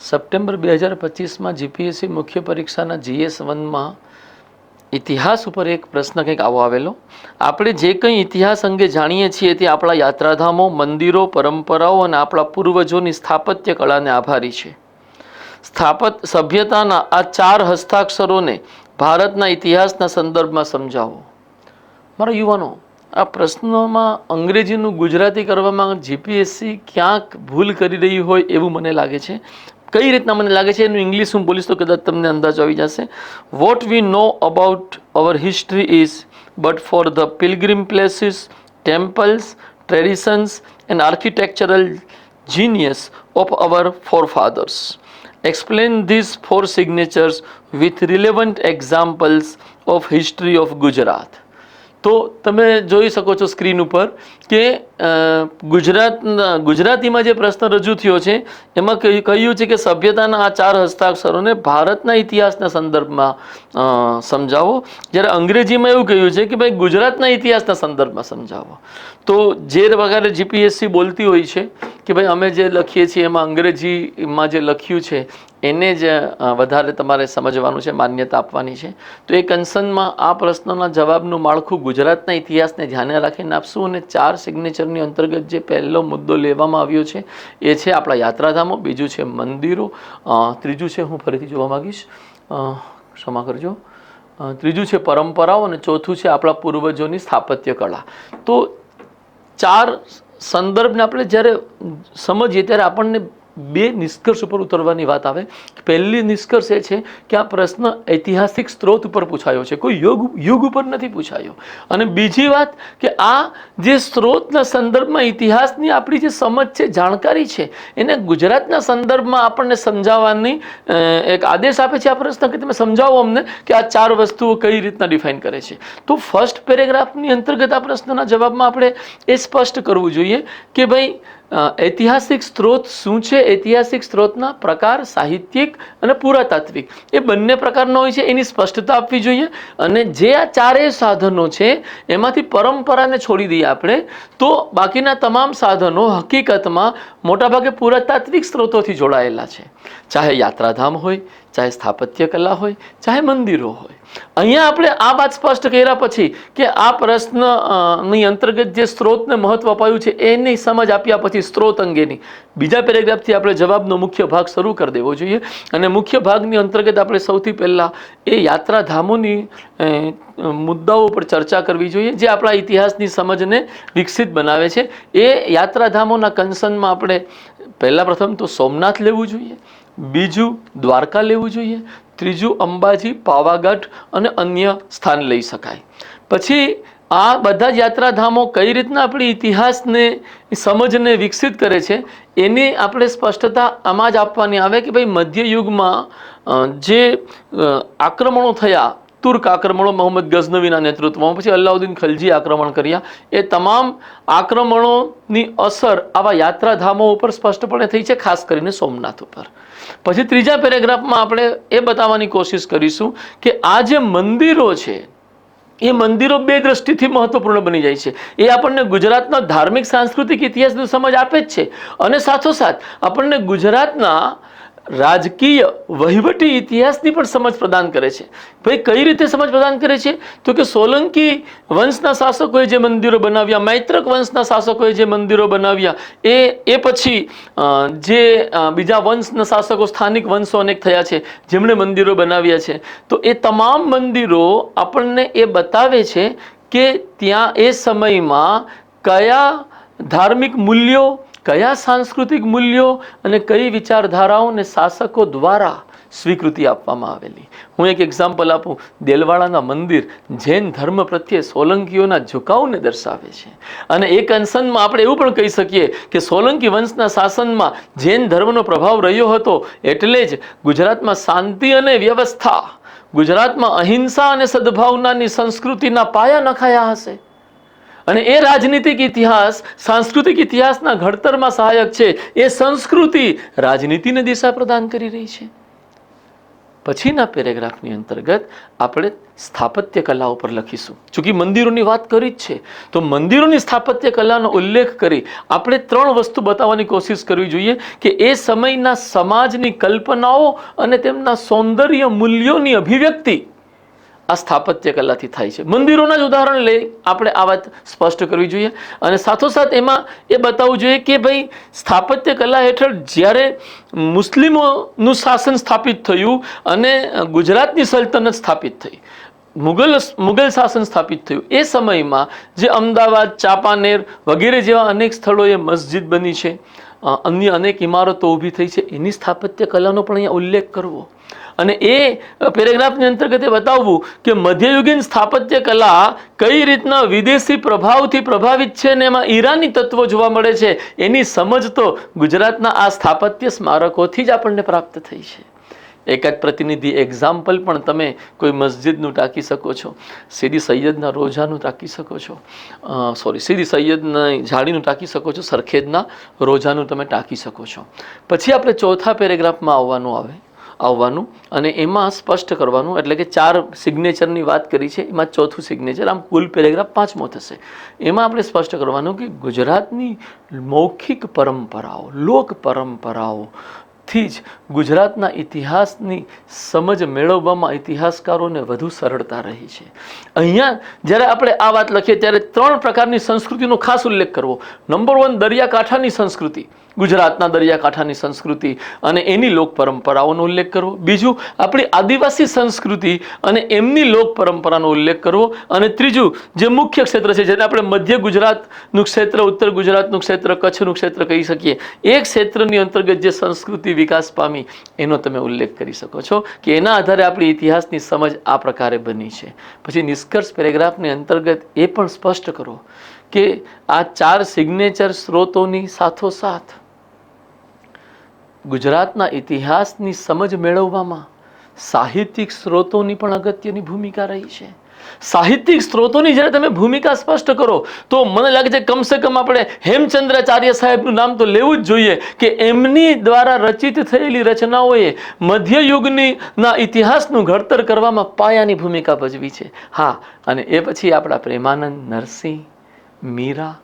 September બે હજાર પચીસમાં જીપીએસસી મુખ્ય પરીક્ષાના જીએસ વનમાં ઇતિહાસ ઉપર એક પ્રશ્ન કંઈક આવો આવેલો. આપણે જે કંઈ ઇતિહાસ અંગે જાણીએ છીએ તે આપણા યાત્રાધામો, મંદિરો, પરંપરાઓ અને આપણા પૂર્વજોની સ્થાપત્ય કળાને આભારી છે. સ્થાપત સભ્યતાના આ ચાર હસ્તાક્ષરોને ભારતના ઇતિહાસના સંદર્ભમાં સમજાવો. મારા યુવાનો, આ પ્રશ્નોમાં અંગ્રેજીનું ગુજરાતી કરવામાં જીપીએસસી ક્યાંક ભૂલ કરી રહી હોય એવું મને લાગે છે. કઈ રીતના મને લાગે છે એનું ઇંગ્લિશ હું બોલીશ તો કદાચ તમને અંદાજ આવી જશે what we know about our history is but for the pilgrim places temples traditions and architectural genius of our forefathers. Explain these four signatures with relevant examples of history of Gujarat. તો તમે જોઈ શકો છો screen ઉપર કે અ, ગુજરાત ગુજરાતીમાં જે પ્રશ્ન રજૂ થયો છે, એમાં કહ્યું છે કે સભ્યતાના આ ચાર હસ્તાક્ષરોને ભારતના ઇતિહાસના સંદર્ભમાં સમજાવો. જ્યારે અંગ્રેજીમાં એવું કહ્યું છે કે ભાઈ ગુજરાતના ઇતિહાસના સંદર્ભમાં સમજાવો. તો જે વગેરે જીપીએસસી બોલતી હોય છે કે ભાઈ અમે જે લખીએ છીએ એમાં અંગ્રેજીમાં જે લખ્યું છે, એને જ વધારે તમારે સમજવાનું છે, માન્યતા આપવાની છે. તો એ કન્સર્નમાં આ પ્રશ્નના જવાબનું માળખું ગુજરાતના ઇતિહાસને ધ્યાને રાખીને આપશું અને ચાર સિગ્નેચરની અંતર્ગત જે પહેલો મુદ્દો લેવામાં આવ્યો છે, એ છે આપણા યાત્રાધામો. બીજું છે મંદિરો. ત્રીજું છે હું ફરીથી જોવા માગીશ. ક્ષમા કરજો. ત્રીજું છે પરંપરાઓ અને ચોથું છે આપણા પૂર્વજોની સ્થાપત્ય કળા. તો ચાર સંદર્ભને આપણે જ્યારે સમજીએ ત્યારે આપણને બે નિષ્કર્ષ ઉપર ઉતરવાની વાત આવે. પહેલી નિષ્કર્ષ એ છે કે આ પ્રશ્ન ઐતિહાસિક સ્ત્રોત ઉપર પૂછાયો છે. કોઈ યુગ યુગ ઉપર નથી પૂછાયો. અને બીજી વાત કે આ જે સ્ત્રોતના સંદર્ભમાં ઇતિહાસની આપણી જે સમજ છે, જાણકારી છે, એને ગુજરાતના સંદર્ભમાં આપણને સમજાવવાની એક આદેશ આપે છે આ પ્રશ્ન કે તમે સમજાવો અમને કે આ ચાર વસ્તુઓ કઈ રીતના ડિફાઇન કરે છે. તો ફર્સ્ટ પેરેગ્રાફની અંતર્ગત આ પ્રશ્નના જવાબમાં આપણે એ સ્પષ્ટ કરવું જોઈએ કે ભાઈ ઐતિહાસિક સ્ત્રોત શું છે? ઐતિહાસિક સ્ત્રોતના પ્રકાર, સાહિત્યિક અને પુરાતાત્વિક. એ બંને પ્રકારનો હોય છે, એની સ્પષ્ટતા આપવી જોઈએ. અને જે આ ચારેય સાધનો છે, એમાંથી પરંપરાને છોડી દઈએ આપણે, તો બાકીના તમામ સાધનો હકીકતમાં મોટાભાગે પુરાતાત્વિક સ્ત્રોતોથી જોડાયેલા છે. ચાહે યાત્રાધામ હોય ચાહે સ્થાપત્ય કલા હોય, ચાહે મંદિરો હોય. અહીંયા આપણે આ વાત સ્પષ્ટ કર્યા પછી કે આ પ્રશ્નની અંતર્ગત જે સ્ત્રોતને મહત્વ અપાયું છે, એની સમજ આપ્યા પછી સ્ત્રોત અંગેની. બીજા પેરેગ્રાફથી આપણે જવાબનો મુખ્ય ભાગ શરૂ કરી દેવો જોઈએ. અને મુખ્ય ભાગની અંતર્ગત આપણે સૌથી પહેલાં એ યાત્રાધામોની મુદ્દાઓ પર ચર્ચા કરવી જોઈએ, જે આપણા ઇતિહાસની સમજને વિકસિત બનાવે છે. એ યાત્રાધામોના કન્સર્નમાં આપણે પહેલાં પ્રથમ તો સોમનાથ લેવું જોઈએ બીજું દ્વારકા લેવું જોઈએ, ત્રીજું અંબાજી, પાવાગઢ અને અન્ય સ્થાન લઈ શકાય. પછી આ બધા જ યાત્રાધામો કઈ રીતના આપણી ઇતિહાસને, સમજને વિકસિત કરે છે, એની આપણે સ્પષ્ટતા આમાં જ આપવાની આવે કે ભાઈ મધ્યયુગમાં યુગમાં જે આક્રમણો થયા તુર્ક આક્રમણો મોહમ્મદ ગઝનવીના નેતૃત્વમાં. પછી અલ્લાઉદ્દીન ખલજી આક્રમણ કર્યા. એ તમામ આક્રમણોની અસર આવા યાત્રાધામો ઉપર સ્પષ્ટપણે થઈ છે, ખાસ કરીને સોમનાથ ઉપર. પછી ત્રીજા પેરેગ્રાફમાં આપણે એ બતાવવાની કોશિશ કરીશું કે આ જે મંદિરો છે, એ મંદિરો બે દ્રષ્ટિથી મહત્વપૂર્ણ બની જાય છે. એ આપણને ગુજરાતના ધાર્મિક, સાંસ્કૃતિક ઇતિહાસની સમજ આપે જ છે. અને સાથોસાથ આપણને ગુજરાતના રાજકીય વહીવટી ઇતિહાસની પણ સમજ પ્રદાન કરે છે. ભાઈ, કઈ રીતે સમજ પ્રદાન કરે છે? તો કે સોલંકી વંશના શાસકોએ જે મંદિરો બનાવ્યા, મૈત્રક વંશના શાસકોએ જે મંદિરો બનાવ્યા, એ એ પછી જે બીજા વંશના શાસકો સ્થાનિક વંશો અનેક થયા છે, જેમણે મંદિરો બનાવ્યા છે. તો એ તમામ મંદિરો આપણને એ બતાવે છે કે ત્યાં એ સમયમાં કયા ધાર્મિક મૂલ્યો, કયા સાંસ્કૃતિક મૂલ્યો અને કઈ વિચારધારાઓને શાસકો દ્વારા સ્વીકૃતિ આપવામાં આવેલી? હું એક એક્ઝામ્પલ આપું. દેલવાડાના મંદિર જૈન ધર્મ પ્રત્યે સોલંકીઓના ઝુકાવને દર્શાવે છે. અને એક અંશનમાં આપણે એવું પણ કહી શકીએ કે સોલંકી વંશના શાસનમાં જૈન ધર્મનો પ્રભાવ રહ્યો હતો એટલે જ ગુજરાતમાં શાંતિ અને વ્યવસ્થા, ગુજરાતમાં અહિંસા અને સદભાવનાની સંસ્કૃતિના પાયા નખાયા હશે. અને એ રાજનીતિક ઇતિહાસ, સાંસ્કૃતિક ઇતિહાસના ઘડતરમાં સહાયક છે. એ સંસ્કૃતિ રાજનીતિને દિશા પ્રદાન કરી રહી છે. પછીના પેરેગ્રાફની અંતર્ગત આપણે સ્થાપત્ય કલા ઉપર લખીશું. ચૂંકि મંદિરોની વાત કરી જ છે. તો મંદિરોની સ્થાપત્ય કલાનો ઉલ્લેખ કરી આપણે ત્રણ વસ્તુ બતાવવાની કોશિશ કરવી જોઈએ કે એ સમયના સમાજની કલ્પનાઓ અને તેમના સૌંદર્ય મૂલ્યોની અભિવ્યક્તિ આ સ્થાપત્ય કલાથી થાય છે. મંદિરોના જ ઉદાહરણ લઈ આપણે આ વાત સ્પષ્ટ કરવી જોઈએ અને સાથોસાથ એમાં એ બતાવવું જોઈએ કે ભાઈ, સ્થાપત્ય કલા હેઠળ જ્યારે મુસ્લિમોનું શાસન સ્થાપિત થયું અને ગુજરાતની સલ્તનત સ્થાપિત થઈ, મુગલ મુગલ શાસન સ્થાપિત થયું, એ સમયમાં જે અમદાવાદ, ચાંપાનેર વગેરે જેવા અનેક સ્થળોએ મસ્જિદ બની છે અન્ય અનેક ઇમારતો ઊભી થઈ છે, એની સ્થાપત્ય કલાનો પણ અહીંયા ઉલ્લેખ કરવો. અને એ પેરેગ્રાફની અંતર્ગત એ બતાવવું કે મધ્યયુગીન સ્થાપત્ય કલા કઈ રીતના વિદેશી પ્રભાવથી પ્રભાવિત છે ને એમાં ઈરાની તત્વો જોવા મળે છે, એની સમજ તો ગુજરાતના આ સ્થાપત્ય સ્મારકોથી જ આપણને પ્રાપ્ત થઈ છે. એકાદ પ્રતિનિધિ એક્ઝામ્પલ પણ તમે કોઈ મસ્જિદનું ટાંકી શકો છો સીદી સૈયદના રોજાનું ટાંકી શકો છો સોરી સીદી સૈયદના જાળીનું ટાંકી શકો છો, સરખેજના રોજાનું તમે ટાંકી શકો છો. પછી આપણે ચોથા પેરેગ્રાફમાં આવવાનું આવે. આવવાનું અને એમાં સ્પષ્ટ કરવાનું, એટલે કે ચાર સિગ્નેચરની વાત કરી છે, એમાં ચોથું સિગ્નેચર આમ કુલ પેરેગ્રાફ પાંચમો થશે. એમાં આપણે સ્પષ્ટ કરવાનું કે ગુજરાતની મૌખિક પરંપરાઓ, લોક પરંપરાઓ થી જ ગુજરાતના ઇતિહાસની સમજ મેળવવામાં ઇતિહાસકારોને વધુ સરળતા રહી છે. અહીંયા જ્યારે આપણે આ વાત લખીએ ત્યારે ત્રણ પ્રકારની સંસ્કૃતિનો ખાસ ઉલ્લેખ કરવો. નંબર વન દરિયાકાંઠાની સંસ્કૃતિ. ગુજરાતના દરિયાકાંઠાની સંસ્કૃતિ અને એની લોક પરંપરાઓનો ઉલ્લેખ કરવો. બીજું, આપણી આદિવાસી સંસ્કૃતિ અને એમની લોક પરંપરાનો ઉલ્લેખ કરવો. અને ત્રીજું, જે મુખ્ય ક્ષેત્ર છે, જેને આપણે મધ્ય ગુજરાતનું ક્ષેત્ર, ઉત્તર ગુજરાતનું ક્ષેત્ર, કચ્છનું ક્ષેત્ર કહી શકીએ. એ ક્ષેત્રની અંતર્ગત જે સંસ્કૃતિ વિકાસ પામી એનો તમે ઉલ્લેખ કરી શકો છો કે એના આધારે આપણી ઇતિહાસની સમજ આ પ્રકારે બની છે. પછી નિષ્કર્ષ પેરેગ્રાફની અંતર્ગત એ પણ સ્પષ્ટ કરો કે આ ચાર સિગ્નેચર સ્ત્રોતોની સાથોસાથ ગુજરાતના ઇતિહાસની સમજ મેળવવામાં સાહિત્યિક સ્ત્રોતોની પણ અગત્યની ભૂમિકા રહી છે. સાહિત્યિક સ્ત્રોતોની જ્યારે તમે ભૂમિકા સ્પષ્ટ કરો, તો મને લાગે છે કમસે કમ આપણે હેમચંદ્રાચાર્ય સાહેબનું નામ તો લેવું જ જોઈએ કે એમની દ્વારા રચિત થયેલી રચનાઓએ મધ્યયુગની ના ઇતિહાસનું ઘડતર કરવામાં પાયાની ભૂમિકા ભજવી છે. હા, અને એ પછી આપણા પ્રેમાનંદ નરસિંહ, મીરા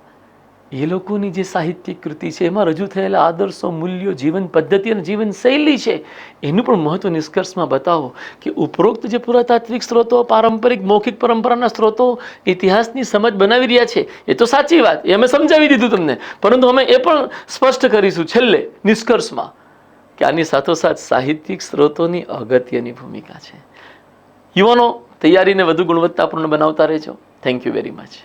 એ લોકોની જે સાહિત્યિક કૃતિ છે, એમાં રજૂ થયેલા આદર્શો, મૂલ્યો, જીવન પદ્ધતિ અને જીવન શૈલી છે, એનું પણ મહત્વ નિષ્કર્ષમાં બતાવો કે ઉપરોક્ત જે પુરાતાત્વિક સ્ત્રોતો, પારંપરિક મૌખિક પરંપરાના સ્ત્રોતો ઇતિહાસની સમજ બનાવી રહ્યા છે, એ તો સાચી વાત, એ અમે સમજાવી દીધું તમને. પરંતુ અમે એ પણ સ્પષ્ટ કરીશું છેલ્લે, નિષ્કર્ષમાં, કે આની સાથોસાથ સાહિત્યિક સ્ત્રોતોની અગત્યની ભૂમિકા છે. યુવાનો, તૈયારીને વધુ ગુણવત્તાપૂર્ણ બનાવતા રહેજો. Thank you very much